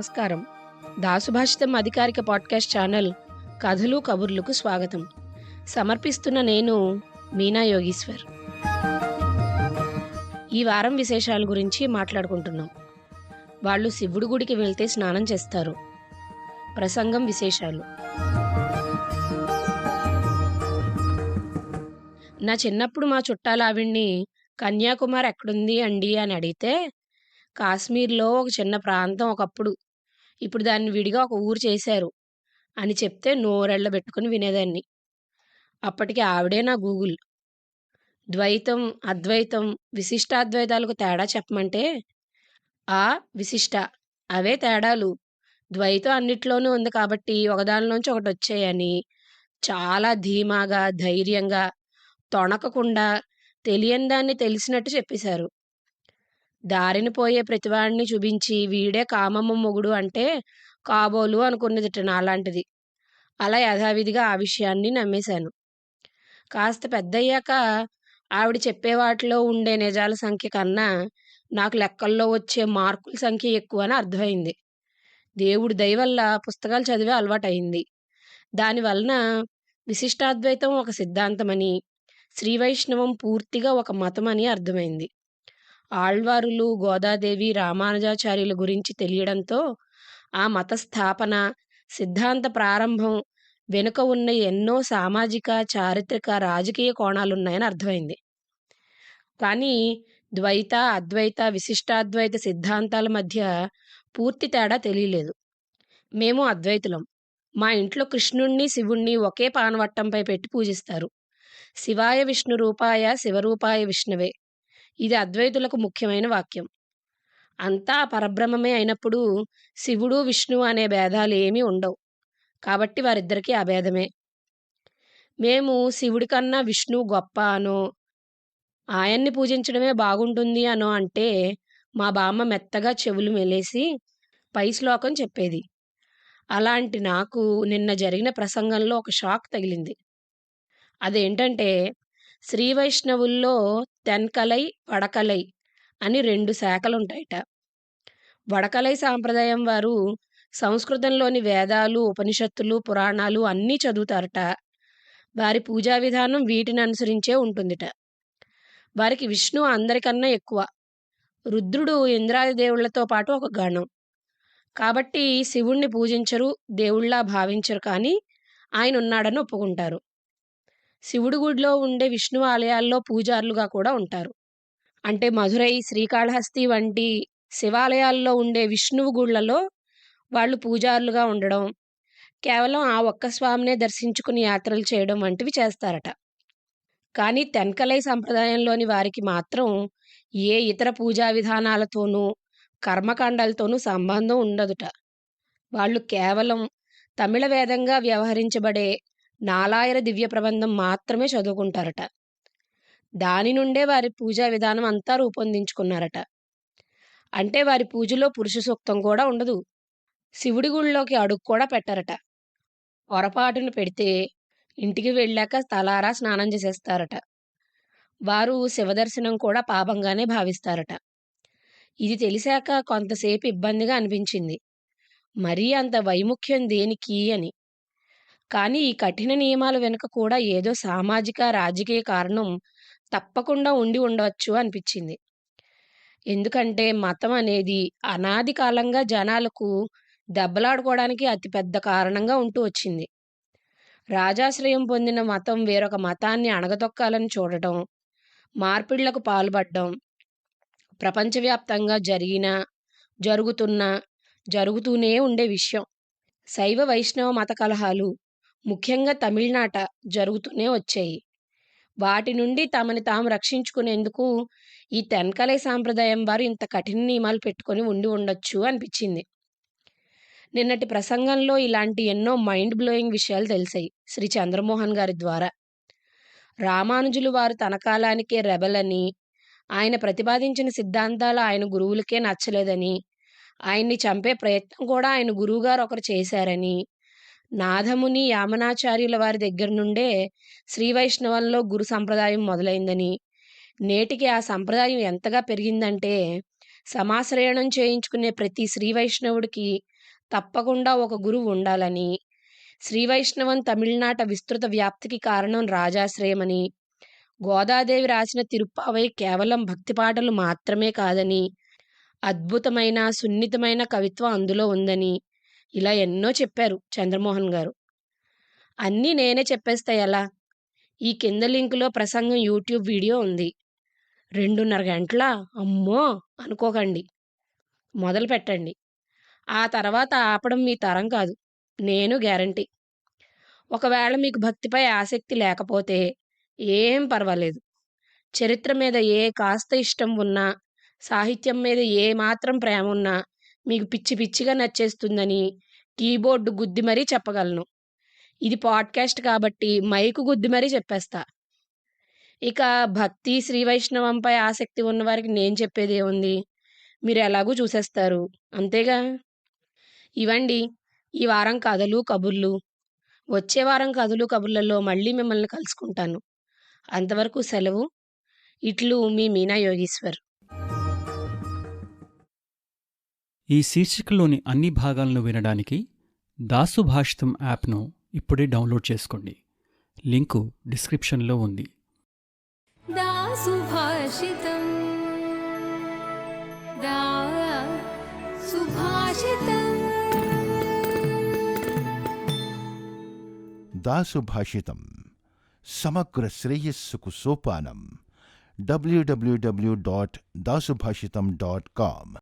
నమస్కారం. దాసుభాషితం అధికారిక podcast channel కథలు కబుర్లకు స్వాగతం. సమర్పిస్తున్న నేను మీనా యోగీశ్వర్. ఈ వారం విశేషాల గురించి మాట్లాడుకుంటున్నాం. వాళ్ళు శివుడి గుడికి వెళ్తే స్నానం చేస్తారు. ప్రసంగం విశేషాలు. నా చిన్నప్పుడు మా చుట్టాల ఆవిడ్ని కన్యాకుమారి ఎక్కడుంది అండి అని అడిగితే కాశ్మీర్లో ఒక చిన్న ప్రాంతం ఒకప్పుడు ఇప్పుడు దాన్ని విడిగా ఒక ఊరు చేశారు అని చెప్తే నోరెళ్ళ పెట్టుకుని వినేదాన్ని. అప్పటికి ఆవిడే నా గూగుల్. ద్వైతం అద్వైతం విశిష్టాద్వైతాలకు తేడా చెప్పమంటే ఆ విశిష్ట అవే తేడాలు. ద్వైతం అన్నిట్లోనూ ఉంది కాబట్టి ఒకదానిలోంచి ఒకటి వచ్చాయని చాలా ధీమాగా ధైర్యంగా తొణకకుండా తెలియని దాన్ని తెలిసినట్టు చెప్పేశారు. దారిన పోయే ప్రతివాడిని చూపించి వీడే కామమ్మ మొగుడు అంటే కాబోలు అనుకున్నదిట అలాంటిది అలా యథావిధిగా ఆ విషయాన్ని నమ్మేశాను. కాస్త పెద్దయ్యాక ఆవిడ చెప్పే వాటిలో ఉండే నిజాల సంఖ్య కన్నా నాకు లెక్కల్లో వచ్చే మార్కుల సంఖ్య ఎక్కువ అని అర్థమైంది. దేవుడి దయవల్ల పుస్తకాలు చదివే అలవాటైంది దానివలన విశిష్టాద్వైతం ఒక సిద్ధాంతమని శ్రీ వైష్ణవం పూర్తిగా ఒక మతమని అర్థమైంది. ఆళ్వారులు గోదాదేవి రామానుజాచార్యుల గురించి తెలియడంతో ఆ మత స్థాపన సిద్ధాంత ప్రారంభం వెనుక ఉన్న ఎన్నో సామాజిక చారిత్రక రాజకీయ కోణాలున్నాయని అర్థమైంది. కానీ ద్వైత అద్వైత విశిష్టాద్వైత సిద్ధాంతాల మధ్య పూర్తి తేడా తెలియలేదు. మేము అద్వైతులం. మా ఇంట్లో కృష్ణుణ్ణి శివుణ్ణి ఒకే పానవట్టంపై పెట్టి పూజిస్తారు. శివాయ విష్ణు రూపాయ శివరూపాయ విష్ణువే. ఇది అద్వైతులకు ముఖ్యమైన వాక్యం. అంతా పరబ్రహ్మమే అయినప్పుడు శివుడు విష్ణువు అనే భేదాలు ఏమీ ఉండవు. కాబట్టి వారిద్దరికీ అభేదమే మేము శివుడి కన్నా విష్ణువు గొప్ప అనో ఆయన్ని పూజించడమే బాగుంటుంది అనో అంటే మా బామ్మ మెత్తగా చెవులు మెలేసి పై శ్లోకం చెప్పేది. అలాంటి నాకు నిన్న జరిగిన ప్రసంగంలో ఒక షాక్ తగిలింది. అదేంటంటే శ్రీ వైష్ణవుల్లో తెన్కలై వడకలై అని రెండు శాఖలుంటాయట. వడకలై సాంప్రదాయం వారు సంస్కృతంలోని వేదాలు ఉపనిషత్తులు పురాణాలు అన్నీ చదువుతారట. వారి పూజా విధానం వీటిని అనుసరించే ఉంటుందిట. వారికి విష్ణు అందరికన్నా ఎక్కువ. రుద్రుడు ఇంద్రాది దేవుళ్ళతో పాటు ఒక గణం. కాబట్టి శివుణ్ణి పూజించరు దేవుళ్ళా భావించరు కానీ ఆయన ఉన్నాడని ఒప్పుకుంటారు. శివుడి గుడిలో ఉండే విష్ణు ఆలయాల్లో పూజారులుగా కూడా ఉంటారు. అంటే మధురై శ్రీకాళహస్తి వంటి శివాలయాల్లో ఉండే విష్ణువు గుళ్ళలో వాళ్ళు పూజారులుగా ఉండడం కేవలం ఆ ఒక్క స్వామినే దర్శించుకుని యాత్రలు చేయడం వంటివి చేస్తారట. కానీ తెన్కలై సంప్రదాయంలోని వారికి మాత్రం ఏ ఇతర పూజా విధానాలతోనూ కర్మకాండాలతోనూ సంబంధం ఉండదుట. వాళ్ళు కేవలం తమిళ వేదంగా వ్యవహరించబడే నాలాయర దివ్య ప్రబంధం మాత్రమే చదువుకుంటారట. దాని నుండే వారి పూజా విధానం అంతా రూపొందించుకున్నారట. అంటే వారి పూజలో పురుష సూక్తం కూడా ఉండదు. శివుడి గుళ్ళలోకి అడుగు కూడా పెట్టరట. పొరపాటును పెడితే ఇంటికి వెళ్ళాక తలారా స్నానం చేసేస్తారట. వారు శివదర్శనం కూడా పాపంగానే భావిస్తారట. ఇది తెలిసాక కొంతసేపు ఇబ్బందిగా అనిపించింది. మరీ అంత వైముఖ్యం దేనికి అని. కానీ ఈ కఠిన నియమాల వెనుక కూడా ఏదో సామాజిక రాజకీయ కారణం తప్పకుండా ఉండి ఉండవచ్చు అనిపించింది. ఎందుకంటే మతం అనేది అనాది కాలంగా జనాలకు దెబ్బలాడుకోవడానికి అతిపెద్ద కారణంగా ఉంటూ వచ్చింది. రాజాశ్రయం పొందిన మతం వేరొక మతాన్ని అణగదొక్కాలని చూడటం మార్పిళ్ళకు పాల్పడడం ప్రపంచవ్యాప్తంగా జరిగిన జరుగుతున్న జరుగుతూనే ఉండే విషయం. శైవ వైష్ణవ మత కలహాలు ముఖ్యంగా తమిళనాట జరుగుతూనే వచ్చాయి. వాటి నుండి తమని తాము రక్షించుకునేందుకు ఈ తెన్కలై సాంప్రదాయం వారు ఇంత కఠిన నియమాలు పెట్టుకొని ఉండి ఉండొచ్చు అనిపించింది. నిన్నటి ప్రసంగంలో ఇలాంటి ఎన్నో మైండ్ బ్లోయింగ్ విషయాలు తెలిసాయి శ్రీ చంద్రమోహన్ గారి ద్వారా. రామానుజులు వారు తన కాలానికే రెబలని ఆయన ప్రతిపాదించిన సిద్ధాంతాలు ఆయన గురువులకే నచ్చలేదని ఆయన్ని చంపే ప్రయత్నం కూడా ఆయన గురువుగారు ఒకరు చేశారని నాథముని యామనాచార్యుల వారి దగ్గర నుండే శ్రీ వైష్ణవంలో గురు సంప్రదాయం మొదలైందని. నేటికి ఆ సంప్రదాయం ఎంతగా పెరిగిందంటే సమాశ్రయణం చేయించుకునే ప్రతి శ్రీ వైష్ణవుడికి తప్పకుండా ఒక గురువు ఉండాలని శ్రీవైష్ణవం తమిళనాట విస్తృత వ్యాప్తికి కారణం రాజాశ్రయమని గోదాదేవి రాసిన తిరుప్పావై కేవలం భక్తి పాటలు మాత్రమే కాదని అద్భుతమైన సున్నితమైన కవిత్వం అందులో ఉందని ఇలా ఎన్నో చెప్పారు చంద్రమోహన్ గారు. అన్నీ నేనే చెప్పేస్తే ఎలా? ఈ కింద లింకులో ప్రసంగం యూట్యూబ్ వీడియో ఉంది. రెండున్నర గంటల? అమ్మో! అనుకోకండి. మొదలు పెట్టండి. ఆ తర్వాత ఆపడం మీ తరం కాదు. నేను గ్యారంటీ. ఒకవేళ మీకు భక్తిపై ఆసక్తి లేకపోతే ఏం పర్వాలేదు. చరిత్ర మీద ఏ కాస్త ఇష్టం ఉన్నా సాహిత్యం మీద ఏ మాత్రం ప్రేమ ఉన్నా మీకు పిచ్చి పిచ్చిగా నచ్చేస్తుందని కీబోర్డు గుద్ది మరీ చెప్పగలను. ఇది పాడ్కాస్ట్ కాబట్టి మైకు గుద్ది మరీ చెప్పేస్తా. ఇక భక్తి శ్రీ వైష్ణవంపై ఆసక్తి ఉన్నవారికి నేను చెప్పేది ఏముంది? మీరు ఎలాగూ చూసేస్తారు. అంతేగా? ఇవండి ఈ వారం కథలు కబుర్లు. వచ్చే వారం కథలు కబుర్లలో మళ్ళీ మిమ్మల్ని కలుసుకుంటాను. అంతవరకు సెలవు. ఇట్లు మీ మీనా యోగీశ్వర్. ఈ శీర్షికలోని అన్ని భాగాలను వినడానికి దాసు భాషితం యాప్ను ఇప్పుడే డౌన్లోడ్ చేసుకోండి. లింకు డిస్క్రిప్షన్లో ఉంది. దాసుభాషితం సమగ్ర శ్రేయస్సుకు సోపానం. WWW dot Dasubhashitam dot com